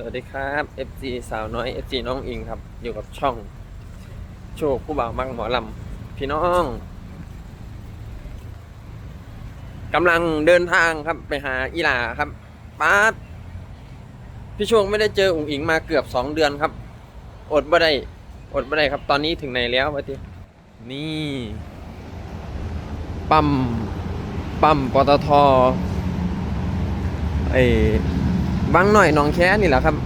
สวัสดีครับ FC สาวน้อย FC น้องอิงครับ อยู่กับช่อง โชคผู้บ่าวมักหมอลำพี่น้องกำลังเดินทางครับไปหาอีหลาครับป้าดพี่โชคไม่ได้เจออุ๋งอิงมาเกือบสองเดือนครับ อดบ่ได้อดบ่ได้ครับ ตอนนี้ถึงไหนแล้ววะทีนี่ปั๊มปั๊มปตทไอ บางหน่อยหนองแค่นี่แหละครับ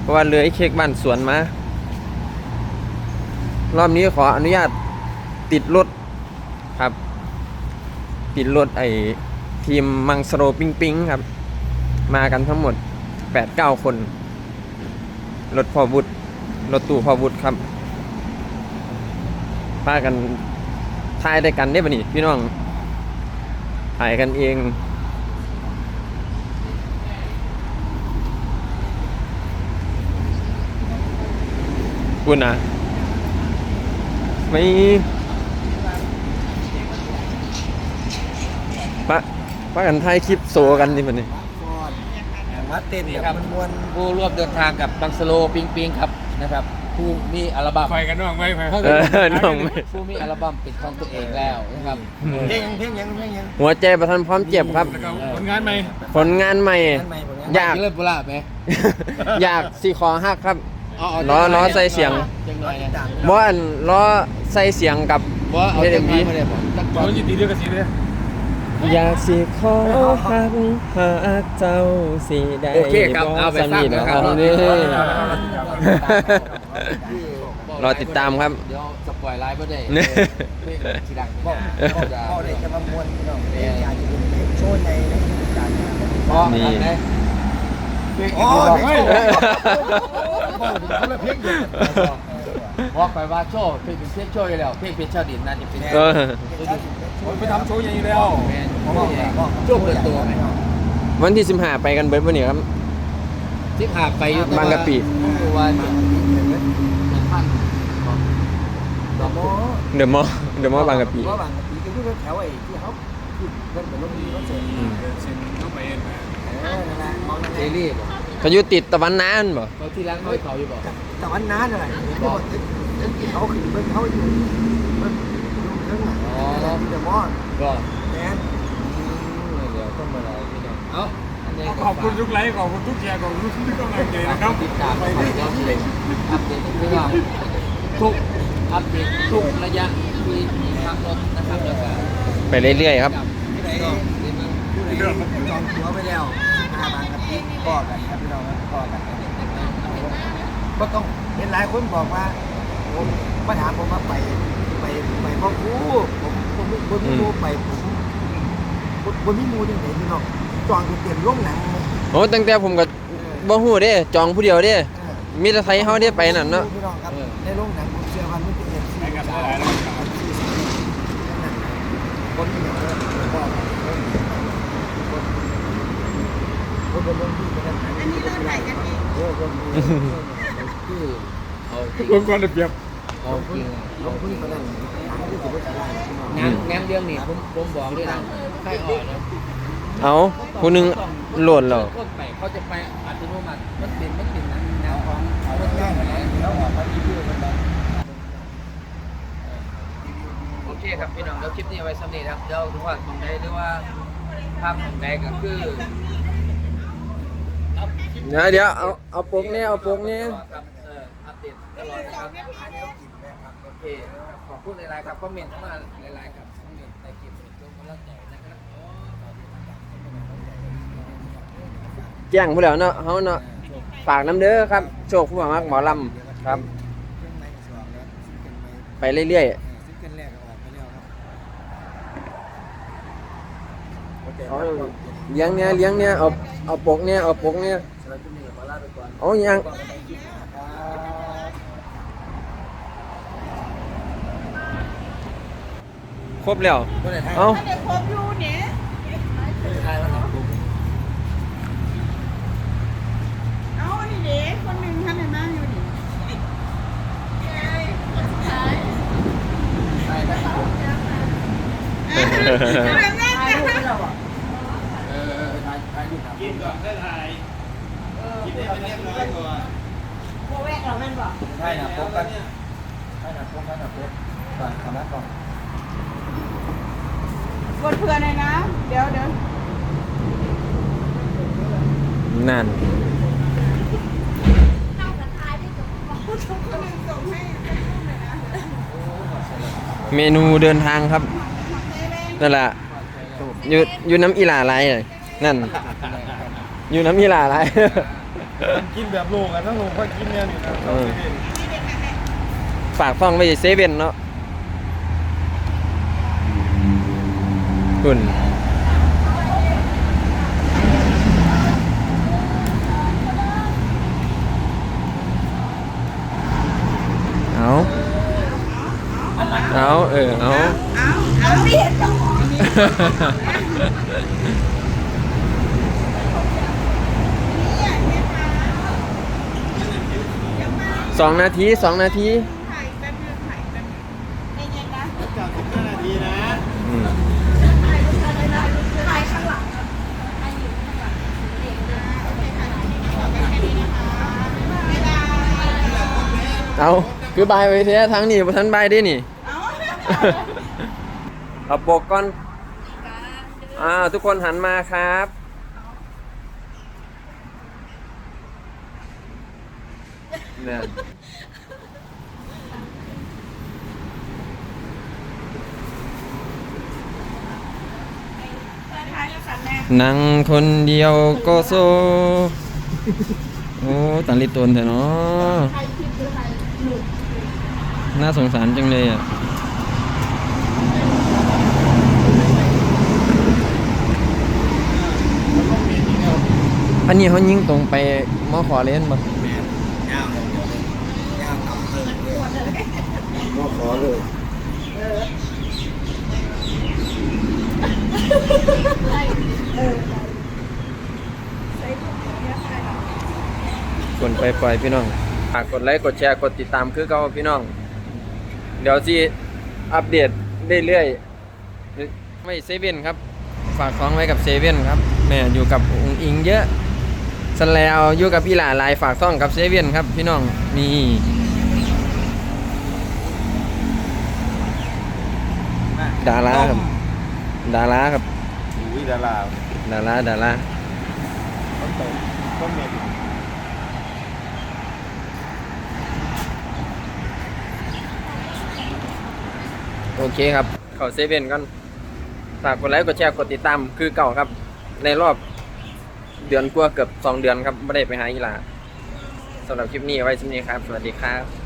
เพราะว่าเรือไอ้เค้กบ้านสวนมา รอบนี้ขออนุญาตติดรถครับ ติดรถไอ้ทีมมังสโรปิงปิงครับ มากันทั้งหมด8-9คน รถพอวุฒรถตู้พอวุฒครับพากันถ่ายได้กันได้ปะนี่พี่น้องถ่ายกันเอง คุณนะไม่ปะปะกันถ่ายคลิปโซกันนี่มันนี่มาเต้นนี่แบครับบมวนผู้ร่วมเดินทางกับบังสโลปิงปิงครับนะครับผู้มีอัลบั้มไฟกันน้องไฟไฟเออน้องไม่ผู้มีอัลบั้มเป็นของตัวเองแล้วนะครับเพลงเพลงยังเพลงยังหัวใจประทันพร้อมเจ็บครับแล้วก็ผลงานไหมผลงานใหม่งานใหม่ ผลงานอยากเลิศบุระไหมอยากสีคอหักครับ เอาเอาล้อล้อใส่เสียง จังหน่อยติดนะตามบออันล้อใส่เสียงกับเพราะเอาจังหน่อยไม่ได้บอกจังหตวะอนยินดีด้วยกันสิเลยอยากสิขอหักหากเจ้าสิได้โอเคครับเอาไปฟังนะนะคครัรับบ นี่รอติดตามครับ เดี๋ยวสปอยไลฟ์ไม่ได้เนี่ย เพลงสีดังบไม่อกได้บอกบอกเลยจะมามวนพี่น้องเพลงอยากจะเป็นเพลงโชว์ในในการเพราะนี่อันไหนโอ้ยเพลงโชว์บอกถึงคน ละเพลงเดียวบอกไปว่าโชว์เพลงเป็นเพลงโชว์อยู่แล้วเพลงเป็นชาดินน่าจะเป็นเออผมไปทำโชว์อย่างนี้แล้วแมนโชว์เปิดตัวไหมวันที่สิบห้าไปกันเบิร์ดวันนี้ครับที่ขาไปบางกะปิตัวว่าจะเป็นพันดอกโอ้บัวเดอะมอเดอะมอบางกะปิบางกะปิก็คือแถวไอ้ที่เขาขึ้นเพิ่นเป็นรถมีรถเสร็จเซ็นต้องไปเองเออนั่นแหละเจลี่บอก เขาอยู่ติดตะวันนานบ่เขาที่ร้านน้อยเขาอยู่บ่แต่วันนั้นอะไรเขาเขาขึ้นเพิ่นเขาอยู่เพิ่นอยู่ข้างหลังเดี๋ยวมอดก็แมนเดี๋ยวต้องมาอะไรพี่น้องเอ้าอันนี้ขอบคุณทุกไลค์ขอบคุณทุกแชร์ขอบคุณทุกกำลังใจนะครับติดตามไปเรื่อยๆอัปเดตทุกอย่างทุกอัปเดตทุกระยะที่มีทางรถนะครับแล้วก็ไปเรื่อยๆครับผู้ใดผู้ใดจองตั๋วไปแล้วห้าบางกะปิก็กันครับพี่ น้องก็กันก็ต้องเห็นหลายคนบอกว่า ผมมาถามผมว่าไปไปไปพ่อครูผมผมผมมีมูไปผมผมไมีมูยังไงพี่น้องจองเตรียมลงหนังโอ้ตั้งแต่ผมก็บ่ฮู้เด้จองผู้เดียวเด้มีแต่ไทยเฮาได้ไปนั่นเนาะพี่น้องครับในโรงหนังผมเชื่อว่ามันเป็นเอฟซีไปกันหลายๆแล้วครับคนที่อย่างนี้ก็คนคนคนที่เป็น อันนี้เราถ่ายกันเองเออคนคือเอาจริงรวมกันระเบียบเอาจริงลงทุนไปนั่นหนังที่ถือว่าจะได้พี่น้องงานงานเรื่องนี้ผมผมบอกด้วยนะใครออกนะเอาผู้หนึงโหลดแล้วก็ไปเขาจะไปอัตโนมัติมันเป็นมันเป็นนะแนวของเอาเรื่องง่ายมาแล้วแล้วออกมารีวิวกันไปโอเคครับพี่น้องเดี๋ยวคลิปนี้เอาไว้สำเร็จครับเดี๋ยวทุกคนมองได้หรือว่าภาพของแดก็คือ เดี๋ยวเดี๋ยวเอาเอาปกนี่เอาปกนี่ยครับเอออัปเดตตลอดนะครับโอเคขอบคุณหลายๆครับคอมเมนต์เข้ามาหลายๆครับคอมเมนต์ในคลิปเป็นกำลังใจนะครับแจ้งผู้แล้วเนาะเฮาเนาะฝากน้ำเด้อครับ โชคผู้บ่าวมักหมอลำครับ ไปเรื่อยๆเลี้ยงเนี่ยเลี้ยงเนี่ยเอาเอาปกเนี่ยเอาปกเนี่ย เอายังครบแล้วเอาเด็กครบอยู่เนี่ยเอานี่เด็กคนหนึ่งท่านไหนมาอยู่นี่คนสุดท้ายเออแม่แม่ เออถ่ายถ่ายรูปครับ กินก่อนได้ถ่าย กิน โบแวก เราแม่นบอกใช่นะพบกันใช่นะพบกันนะพบก่อนทำนัดก่อนกดเพื่อนเลยนะ เดี๋ยวเดี๋ยวนั่นคนหนึ่งส่งให้เป็นรูปเลยนะเมนูเดินทางครับนั่นแหละอยู่อยู่น้ำอีหลาไรเลยนั่นอยู่น้ำอีหลาไร กินแบบโลกันทั้งโลก็กินเนี่ยนี่นะเออ ฝากฟังไว้เซเว่นเนาะคุณเอาเอาเออเอา เอาเอาเรียนจังหวะนี้ สองนาทีสองนาทีถ่ายแป๊บนึงถ่ายแป๊บนึงใจเย็นนะจากสิบห้านาทีนะอืมถ่ายข้างหลังถ่ายอยู่ข้างหลังเด็กนะโอเคค่ะขอไปแค่นี้นะคะบ๊ายบายเอาคือบายไปเท้ทั้งนี้บ่ทันบายได้นี่เอาเอาปกก่อนอ่าทุกคนหันมาครับ เนี่ยนั่งคนเดียวก็โซ โอ้ตันลิตนเถอะเนาะน่าสงสารจังเลยอะอันนี้เขายิงตรงไปมอขอเล่นบ่ ยาวเลยยาวเอาเลย ก็ขอเลยกดไปปล่อยพี่น้องฝากกดไลค์กดแชร์กดติดตามคือเก่าพี่น้อง เดี๋ยวสิอัปเดตเรื่อยๆไม่เซเว่นครับ ฝากของไว้กับเซเว่นครับแม่อยู่กับองค์อิงเยอะสันแล้วอยู่กับพี่หลาลายฝากซ่องกับเซเว่นครับพี่น้องนี่ ดาราครับ ดาราครับอุ้ยดาราดาราดาราต้นต้นต้นเม็ดโอเคครับ เข้าเซเว่นกันฝากกดไลค์กดแชร์กดติดตามคือเก่าครับ ในรอบเดือนกว่าเกือบสองเดือนครับไม่ได้ไปหาอีหลาสำหรับคลิปนี้ไว้สำนี้ครับ สวัสดีครับ